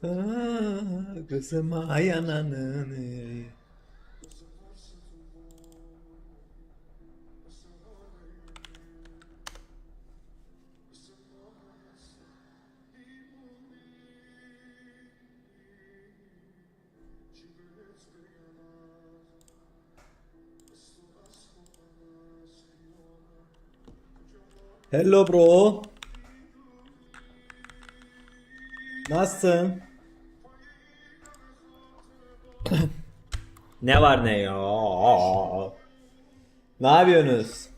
Kızım ay. Hello bro. Nasılsın? Ne var ne ya? Ne yapıyorsunuz?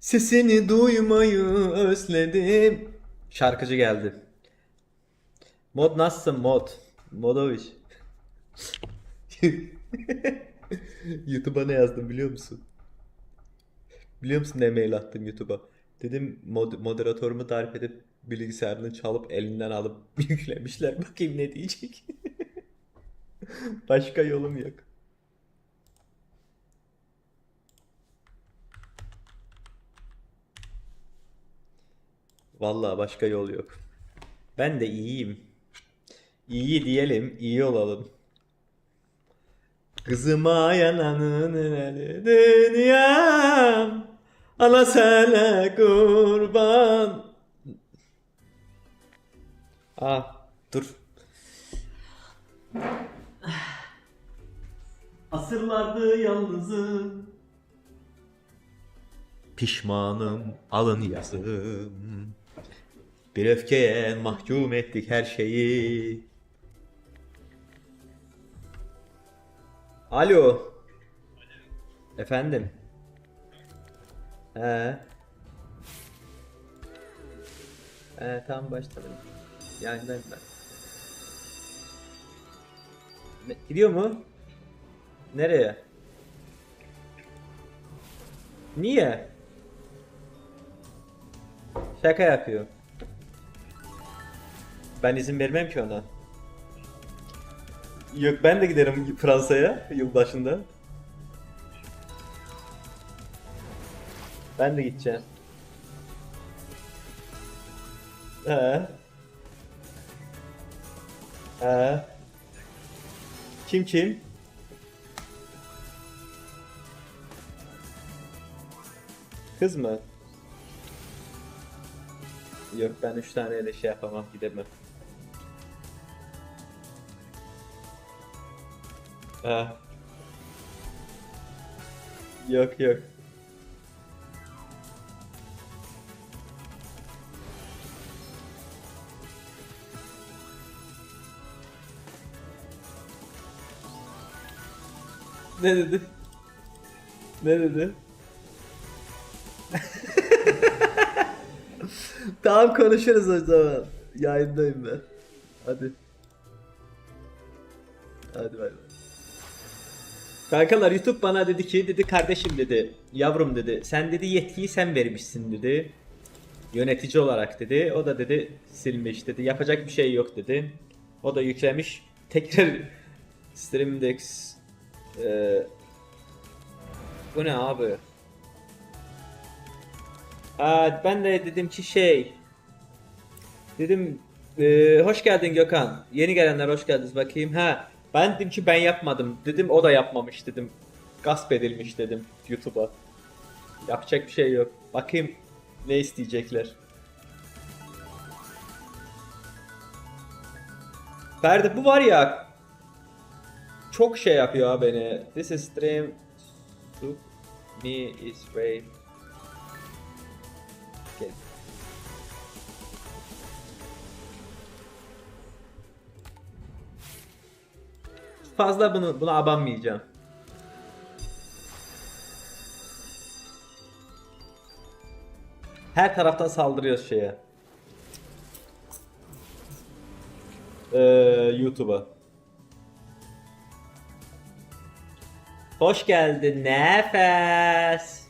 Sesini duymayı özledim. Şarkıcı geldi. Mod nasılsın mod? Modoviç. YouTube'a ne yazdım biliyor musun? Biliyor musun ne mail attım YouTube'a? Dedim mod- moderatörümü tarif edip bilgisayarını çalıp elinden alıp yüklemişler. Bakayım ne diyecek. Başka yolum yok. Vallahi başka yol yok. Ben de iyiyim. İyi diyelim, iyi olalım. Kızıma yananın eli dünyam Ana sana kurban Ah dur Asırlardı yalnızım Pişmanım alın yazım Bir öfkeye mahkum ettik her şeyi Alo. Efendim. He. He tamam başladım. Yayındayım ben. Gidiyor mu? Nereye? Niye? Şaka yapıyor. Ben izin vermem ki ona. Yok ben de giderim Fransa'ya yılbaşında. Ben de gideceğim. He. He. Kim kim? Kız mı? Yok ben üç taneyle şey yapamam gidemem. Ha. Yok yok. Ne dedi? Ne dedi? Tamam konuşuruz o zaman. Yayındayım ben. Hadi. Hadi bay bay. Kankalar YouTube bana dedi ki dedi kardeşim dedi yavrum dedi sen dedi yetkiyi sen vermişsin dedi yönetici olarak dedi o da dedi silmiş dedi yapacak bir şey yok dedi o da yüklemiş tekrar Streamdex Ee, bu ne abi Aa, ben de dedim ki şey dedim ee, hoş geldin Gökhan. Yeni gelenler hoş geldiniz. Bakayım. Ha ben dedim ki ben yapmadım. Dedim o da yapmamış. Dedim gasp edilmiş. Dedim YouTube'a. Yapacak bir şey yok. Bakayım ne isteyecekler. Ferdi bu var ya çok şey yapıyor beni. This is stream. Me is way Fazla bunu buna abanmayacağım. Her taraftan saldırıyoruz şeye. Ee, YouTube'a. Hoş geldin Nefes.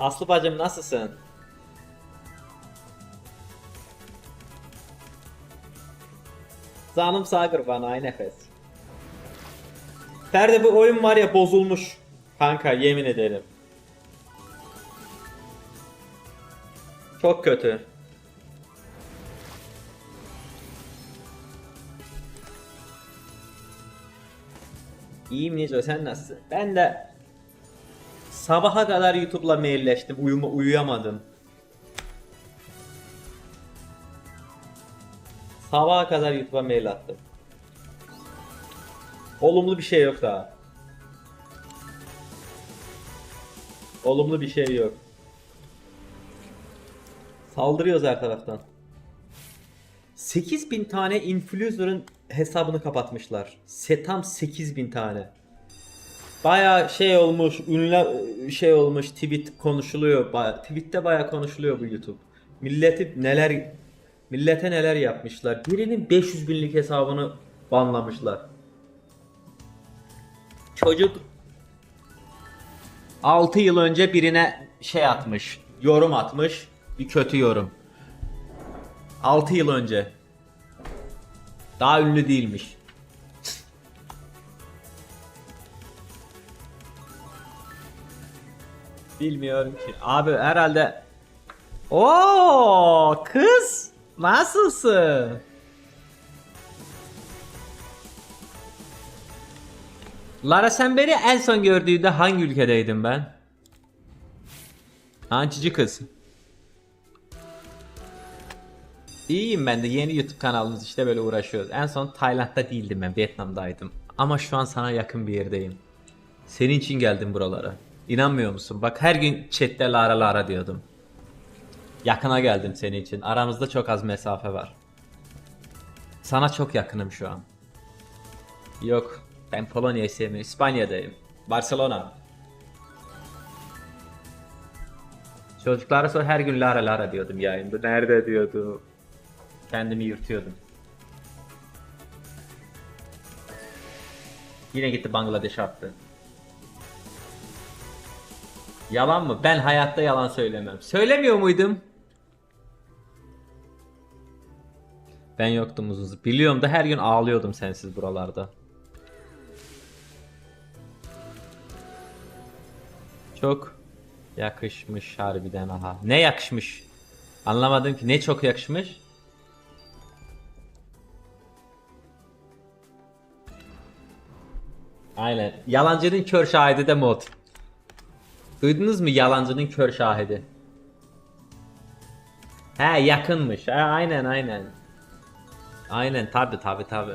Aslı bacım nasılsın? Canım sağ kurban ay nefes. Ferdi bu oyun var ya bozulmuş. Kanka yemin ederim. Çok kötü. İyiyim Nico sen nasılsın? Ben de sabaha kadar YouTube'la mailleştim. Uyuma, uyuyamadım. Sabaha kadar YouTube'a mail attım. Olumlu bir şey yok daha. Olumlu bir şey yok. Saldırıyoruz her taraftan. 8000 tane influencer'ın hesabını kapatmışlar. Tam 8000 tane. Baya şey olmuş, ünlü şey olmuş, tweet konuşuluyor. Baya, tweette baya konuşuluyor bu YouTube. Milleti neler millete neler yapmışlar. Birinin 500 binlik hesabını banlamışlar. Çocuk 6 yıl önce birine şey atmış, yorum atmış, bir kötü yorum. 6 yıl önce. Daha ünlü değilmiş. Bilmiyorum ki. Abi herhalde Oo kız nasılsın? Lara sen beni en son gördüğünde hangi ülkedeydim ben? Hancıcı kız. İyiyim ben de yeni YouTube kanalımız işte böyle uğraşıyoruz. En son Tayland'da değildim ben Vietnam'daydım. Ama şu an sana yakın bir yerdeyim. Senin için geldim buralara. İnanmıyor musun? Bak her gün chatte Lara Lara diyordum. Yakına geldim senin için. Aramızda çok az mesafe var. Sana çok yakınım şu an. Yok. Ben Polonya'yı sevmiyorum. İspanya'dayım. Barcelona. Çocuklara sonra her gün Lara Lara diyordum yayında. Nerede diyordum. Kendimi yırtıyordum. Yine gitti Bangladeş attı. Yalan mı? Ben hayatta yalan söylemem. Söylemiyor muydum? Ben yoktum uzun. Biliyorum da her gün ağlıyordum sensiz buralarda. Çok yakışmış harbiden aha. Ne yakışmış? Anlamadım ki. Ne çok yakışmış? Aynen. Yalancının kör şahidi de mod. Duydunuz mu yalancının kör şahidi? He yakınmış. He aynen aynen. Aynen tabi tabi tabi.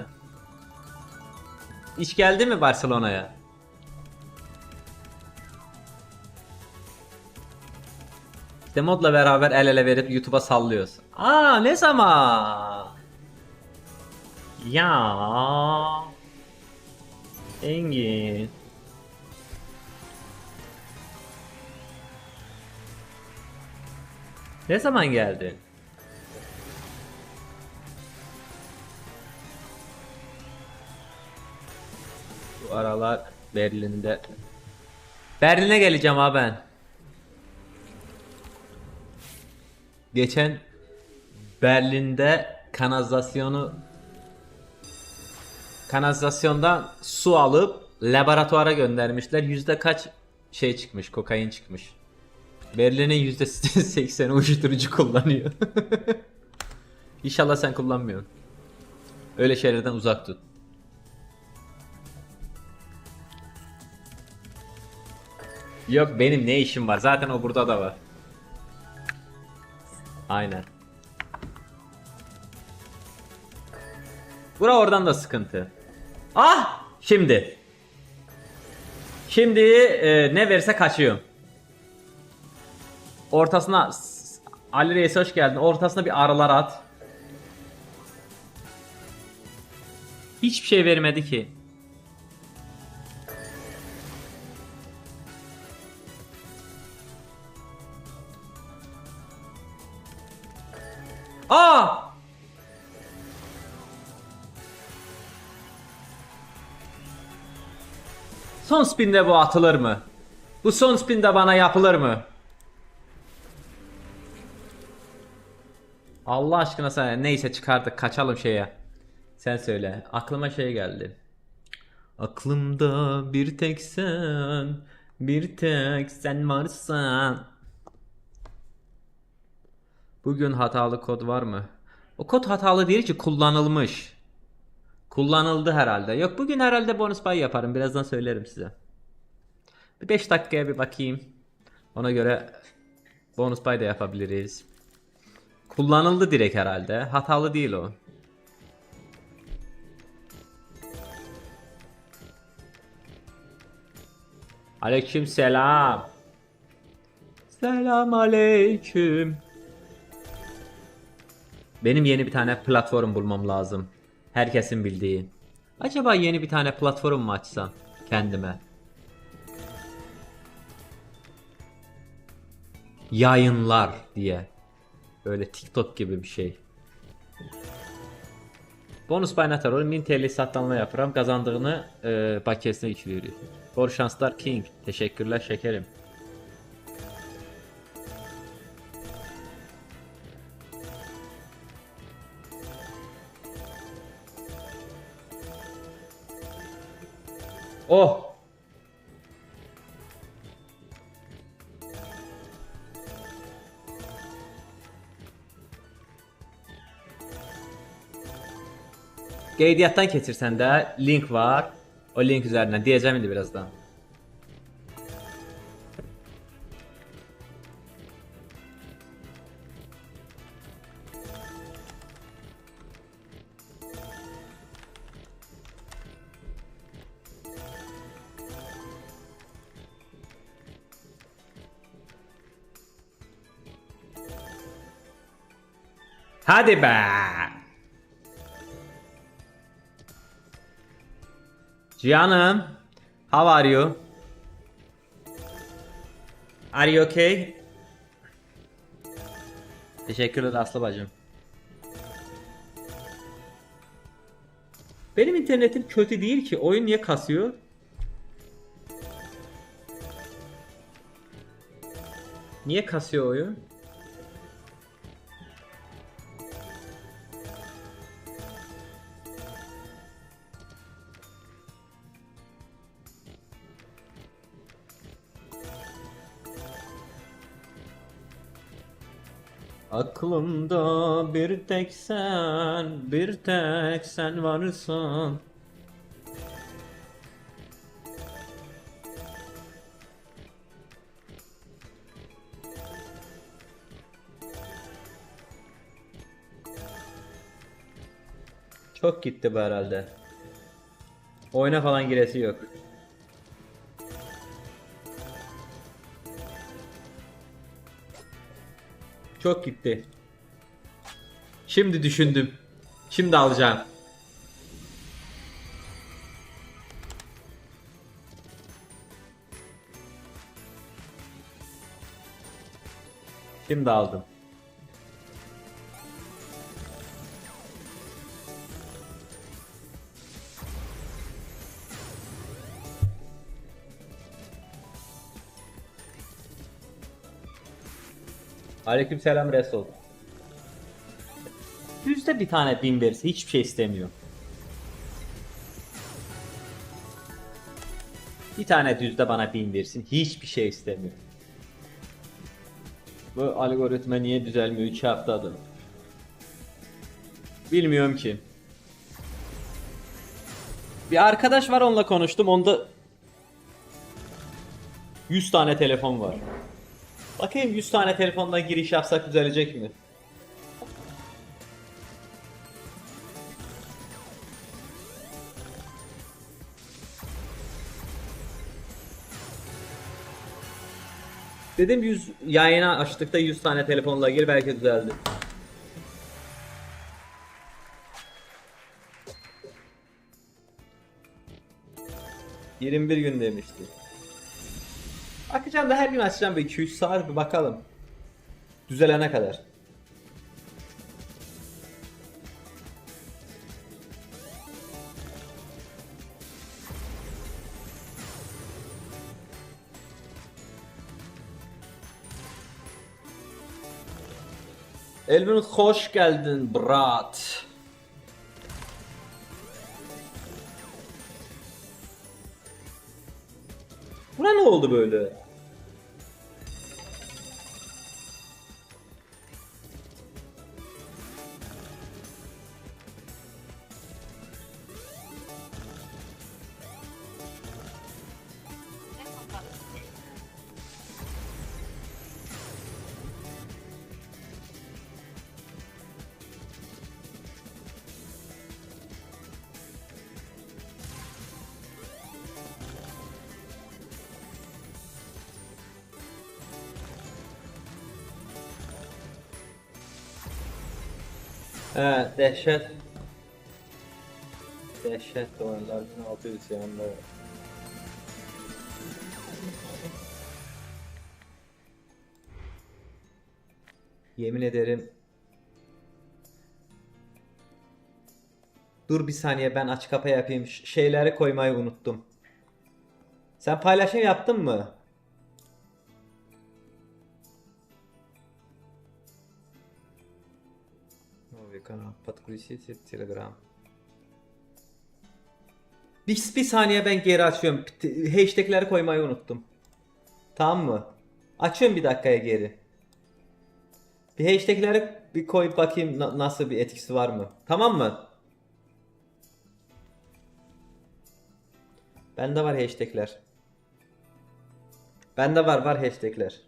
İş geldi mi Barcelona'ya? İşte modla beraber el ele verip YouTube'a sallıyoruz. Aa ne zaman? Ya. Engin. Ne zaman geldin? Aralar Berlin'de. Berlin'e geleceğim ha ben. Geçen Berlin'de kanalizasyonu kanalizasyondan su alıp laboratuvara göndermişler. Yüzde kaç şey çıkmış, kokain çıkmış. Berlin'in yüzde %80'i uyuşturucu kullanıyor. İnşallah sen kullanmıyorsun. Öyle şeylerden uzak tut. Yok benim ne işim var? Zaten o burada da var. Aynen. Bura oradan da sıkıntı. Ah! Şimdi. Şimdi e, ne verirse kaçıyorum. Ortasına Ali Reis hoş geldin. Ortasına bir arılar at. Hiçbir şey vermedi ki. Aa! Son spinde bu atılır mı? Bu son spinde bana yapılır mı? Allah aşkına sen neyse çıkardık kaçalım şeye. Sen söyle. Aklıma şey geldi. Aklımda bir tek sen, bir tek sen varsan. Bugün hatalı kod var mı? O kod hatalı değil ki kullanılmış. Kullanıldı herhalde. Yok bugün herhalde bonus pay yaparım. Birazdan söylerim size. Bir 5 dakikaya bir bakayım. Ona göre bonus pay da yapabiliriz. Kullanıldı direkt herhalde. Hatalı değil o. Aleyküm selam. Selam aleyküm. Benim yeni bir tane platform bulmam lazım. Herkesin bildiği. Acaba yeni bir tane platform mu açsam kendime? Yayınlar diye. Böyle TikTok gibi bir şey. Bonus paynatar olur. 1000 TL satlanma yaparım. Kazandığını e, bakiyesine geçiriyor. Bol şanslar King. Teşekkürler şekerim. Oh! Qeydiyyatdan keçirsən də link var. O link üzərindən deyəcəm indi birazdan. Hadi be. Canım, how are you? Are you okay? Teşekkürler Aslı bacım. Benim internetim kötü değil ki. Oyun niye kasıyor? Niye kasıyor oyun? Aklımda bir tek sen, bir tek sen varsın. Çok gitti bu herhalde. Oyuna falan giresi yok. Çok gitti. Şimdi düşündüm. Şimdi alacağım. Şimdi aldım. Aleykümselam Resul. Yüzde bir tane bin verirse hiçbir şey istemiyor. Bir tane düzde bana bin versin hiçbir şey istemiyor. Bu algoritma niye düzelmiyor 2 haftadır? Bilmiyorum ki. Bir arkadaş var onunla konuştum onda 100 tane telefon var. Bakayım 100 tane telefondan giriş yapsak düzelecek mi? Dedim 100 yayına açtıkta 100 tane telefonla gir belki düzeldi. ...21 gün demişti. Bakacağım da her gün açacağım bir 200 saat bir bakalım. Düzelene kadar. Elvinut hoş geldin brat. Oldu böyle? He dehşet. Dehşet oyunlar 1600 yanında. Yemin ederim. Dur bir saniye ben aç kapa yapayım. Ş- şeyleri koymayı unuttum. Sen paylaşım yaptın mı? Новый канал. Подключите Telegram. Bir, bir saniye ben geri açıyorum. T- Hashtagleri koymayı unuttum. Tamam mı? Açıyorum bir dakikaya geri. Bir hashtagleri bir koyup bakayım na- nasıl bir etkisi var mı? Tamam mı? Bende var hashtagler. Bende var var hashtagler.